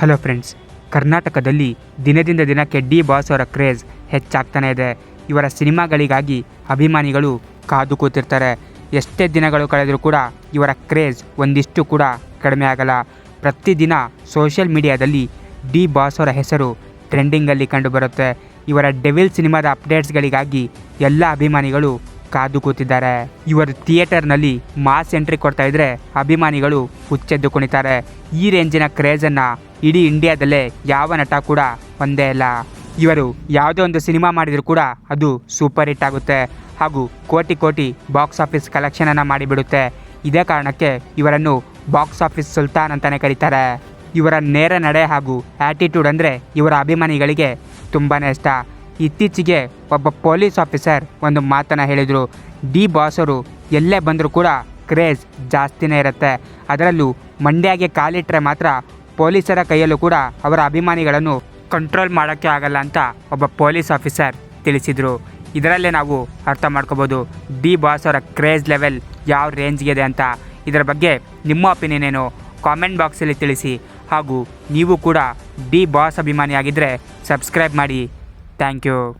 Hello friends, ಕರ್ನಾಟಕದಲ್ಲಿ ದಿನದಿಂದ ದಿನಕ್ಕೆ ಡಿ ಬಾಸ್ ಅವರ ಕ್ರೇಜ್ ಹೆಚ್ಚಾಗ್ತಾನೆ ಇದೆ. ಇವರ ಸಿನಿಮಾಗಳಿಗಾಗಿ ಅಭಿಮಾನಿಗಳು ಕಾದು ಕೂತಿರ್ತಾರೆ. ಎಷ್ಟೇ ದಿನಗಳು ಕಳೆದರೂ ಕೂಡ ಇವರ ಕ್ರೇಜ್ ಒಂದಿಷ್ಟು ಕೂಡ ಕಡಿಮೆ ಆಗಲ್ಲ. ಪ್ರತಿದಿನ ಸೋಷಿಯಲ್ ಮೀಡಿಯಾದಲ್ಲಿ ಡಿ ಬಾಸ್ ಅವರ ಹೆಸರು ಟ್ರೆಂಡಿಂಗಲ್ಲಿ ಕಂಡುಬರುತ್ತೆ. ಇವರ ಡೆವಿಲ್ ಸಿನಿಮಾದ ಅಪ್ಡೇಟ್ಸ್ಗಳಿಗಾಗಿ ಎಲ್ಲ ಅಭಿಮಾನಿಗಳು ಕಾದು ಕೂತಿದ್ದಾರೆ. ಇವರು ಥಿಯೇಟರ್ನಲ್ಲಿ ಮಾಸ್ ಎಂಟ್ರಿ ಕೊಡ್ತಾ ಇದ್ರೆ ಅಭಿಮಾನಿಗಳು ಹುಚ್ಚೆದ್ದು ಕುಣಿತಾರೆ. ಈ ರೇಂಜಿನ ಕ್ರೇಜನ್ನು ಇಡೀ ಇಂಡಿಯಾದಲ್ಲೇ ಯಾವ ನಟ ಕೂಡ ಒಂದೇ ಇಲ್ಲ ಇವರು ಯಾವುದೇ ಒಂದು ಸಿನಿಮಾ ಮಾಡಿದರೂ ಕೂಡ ಅದು ಸೂಪರ್ ಹಿಟ್ ಆಗುತ್ತೆ. ಹಾಗೂ ಕೋಟಿ ಕೋಟಿ ಬಾಕ್ಸ್ ಆಫೀಸ್ ಕಲೆಕ್ಷನನ್ನು ಮಾಡಿಬಿಡುತ್ತೆ. ಇದೇ ಕಾರಣಕ್ಕೆ ಇವರನ್ನು ಬಾಕ್ಸ್ ಆಫೀಸ್ ಸುಲ್ತಾನ್ ಅಂತಾನೆ ಕರೀತಾರೆ. ಇವರ ನೇರ ನಡೆ ಹಾಗೂ ಆ್ಯಟಿಟ್ಯೂಡ್ ಅಂದರೆ ಇವರ ಅಭಿಮಾನಿಗಳಿಗೆ ತುಂಬಾ ಇಷ್ಟ. ಇತ್ತೀಚೆಗೆ ಒಬ್ಬ ಪೊಲೀಸ್ ಆಫೀಸರ್ ಒಂದು ಮಾತನ್ನು ಹೇಳಿದರು. ಡಿ ಬಾಸರು ಎಲ್ಲೇ ಬಂದರೂ ಕೂಡ ಕ್ರೇಜ್ ಜಾಸ್ತಿನೇ ಇರುತ್ತೆ. ಅದರಲ್ಲೂ ಮಂಡ್ಯಗೆ ಕಾಲಿಟ್ಟರೆ ಮಾತ್ರ ಪೊಲೀಸರ ಕೈಯಲ್ಲೂ ಕೂಡ ಅವರ ಅಭಿಮಾನಿಗಳನ್ನು ಕಂಟ್ರೋಲ್ ಮಾಡೋಕ್ಕೆ ಆಗಲ್ಲ ಅಂತ ಒಬ್ಬ ಪೊಲೀಸ್ ಆಫೀಸರ್ ತಿಳಿಸಿದರು. ಇದರಲ್ಲೇ ನಾವು ಅರ್ಥ ಮಾಡ್ಕೋಬೋದು. ಡಿ ಬಾಸ್ ಅವರ ಕ್ರೇಜ್ ಲೆವೆಲ್ ಯಾವ ರೇಂಜ್ಗಿದೆ ಅಂತ. ಇದರ ಬಗ್ಗೆ ನಿಮ್ಮ ಒಪಿನಿಯನ್ ಏನು? ಕಾಮೆಂಟ್ ಬಾಕ್ಸಲ್ಲಿ ತಿಳಿಸಿ. ಹಾಗೂ ನೀವು ಕೂಡ ಡಿ ಬಾಸ್ ಅಭಿಮಾನಿ ಆಗಿದ್ದರೆ ಸಬ್ಸ್ಕ್ರೈಬ್ ಮಾಡಿ. Thank you.